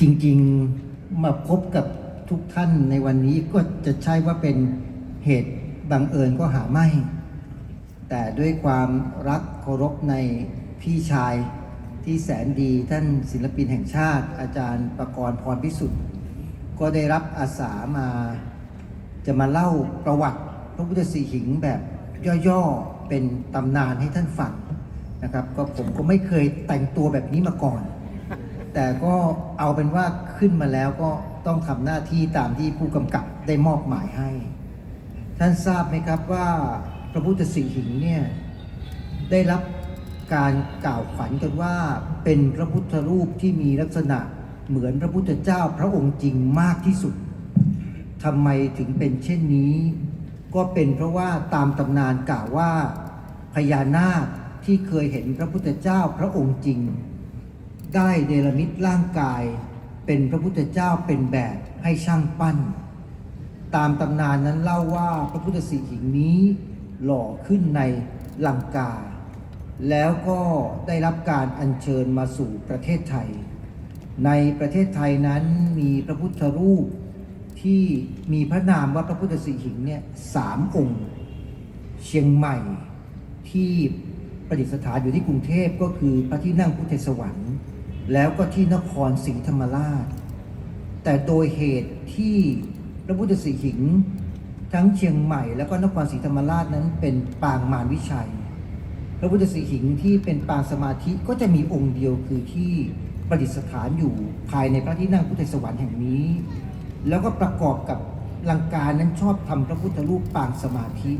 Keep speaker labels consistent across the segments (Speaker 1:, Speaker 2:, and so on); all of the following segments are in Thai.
Speaker 1: จริงๆมาพบกับทุกท่านในวันนี้ก็จะใช่ว่าเป็นเหตุบังเอิญก็หาไม่ แต่ด้วยความรักเคารพในพี่ชายที่แสนดีท่านศิลปินแห่งชาติ อาจารย์ประกรณ์พรพิสุทธิ์ก็ได้รับอาสามา จะมาเล่าประวัติพระพุทธสีหิงแบบย่อๆเป็นตำนานให้ท่านฟังนะครับ ก็ผมก็ไม่เคยแต่งตัวแบบนี้มาก่อน แต่ก็เอาเป็นว่าขึ้นมาแล้วก็ต้องทำหน้าที่ตามที่ผู้กำกับได้มอบหมายให้ ท่านทราบไหมครับว่าพระพุทธสีหิงเนี่ยได้รับการกล่าวขวัญกันว่าเป็นพระพุทธรูปที่มีลักษณะเหมือนพระพุทธเจ้าพระองค์จริงมากที่สุดทำไมถึงเป็นเช่นนี้ ก็เป็นเพราะว่าตามตำนานกล่าวว่าพญานาคที่เคยเห็นพระพุทธเจ้าพระองค์จริง ได้เดรมิตร่างกาย เป็นพระพุทธเจ้าเป็นแบบให้ช่างปั้น ตามตำนานนั้นเล่าว่าพระพุทธสีหิงนี้หล่อขึ้นในลังกา แล้วก็ได้รับการอัญเชิญมาสู่ประเทศไทย ในประเทศไทยนั้นมีพระพุทธรูปที่มีพระนามว่าพระพุทธสีหิงเนี่ยสามองค์ เชียงใหม่ที่ประดิษฐานอยู่ที่กรุงเทพก็คือพระที่นั่งพุทธสวรรค์ แล้วก็ที่นครศรีธรรมราช แต่โดยเหตุที่พระพุทธสีหิง ทั้งเชียงใหม่ แล้วก็นครศรีธรรมราชนั้นเป็นปางมารวิชัย พระพุทธสีหิงที่เป็นปางสมาธิก็จะมีองค์เดียวคือที่ประดิษฐานอยู่ภายในพระที่นั่งพุทธสวรรค์แห่งนี้ แล้วก็ประกอบกับลังกานั้นชอบทำพระพุทธรูปปางสมาธิ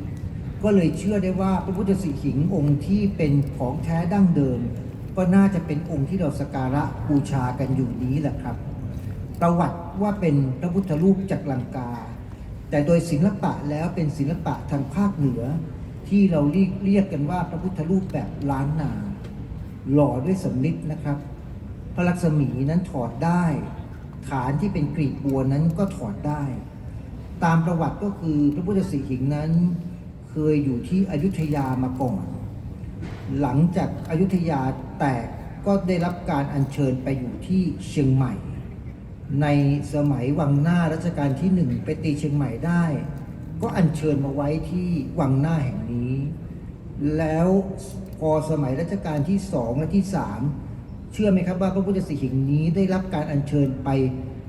Speaker 1: ก็เลยเชื่อได้ว่าพระพุทธสีหิงองค์ที่เป็นของแท้ดั้งเดิม ก็น่าจะเป็นองค์ที่เราสกการะบูชากันอยู่นี้แหละครับ ประวัติว่าเป็นพระพุทธรูปจากลังกา แต่โดยศิลปะแล้วเป็นศิลปะทางภาคเหนือ ที่เราเรียกกันว่าพระพุทธรูปแบบล้านนา หล่อด้วยสำริดนะครับ พระลักษมีนั้นถอดได้ ฐานที่เป็นกรีบบัวนั้นก็ถอดได้ ตามประวัติก็คือพระพุทธสีหิงนั้น เคยอยู่ที่อยุธยามาก่อน หลังจากอายุทยา แตกก็ได้รับการอัญเชิญไปอยู่ที่เชียงใหม่ ในสมัยวังหน้ารัชกาลที่หนึ่งไปตีเชียงใหม่ได้ ก็อัญเชิญมาไว้ที่วังหน้าแห่งนี้ แล้วพอสมัยรัชกาลที่สองและที่สามเชื่อไหมครับว่าพระพุทธสิหิงนี้ได้รับการอัญเชิญไป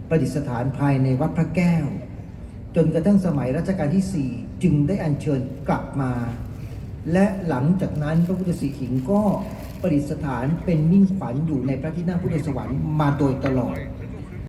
Speaker 1: ประดิษฐานภายในวัดพระแก้ว จนกระทั่งสมัยรัชกาลที่สี่จึงได้อัญเชิญกลับมา และหลังจากนั้นพระพุทธสีหิงก็ ประดิษฐานเป็นมิ่งขวัญอยู่ในพระที่นั่งพุทธสวรรค์มาโดยตลอด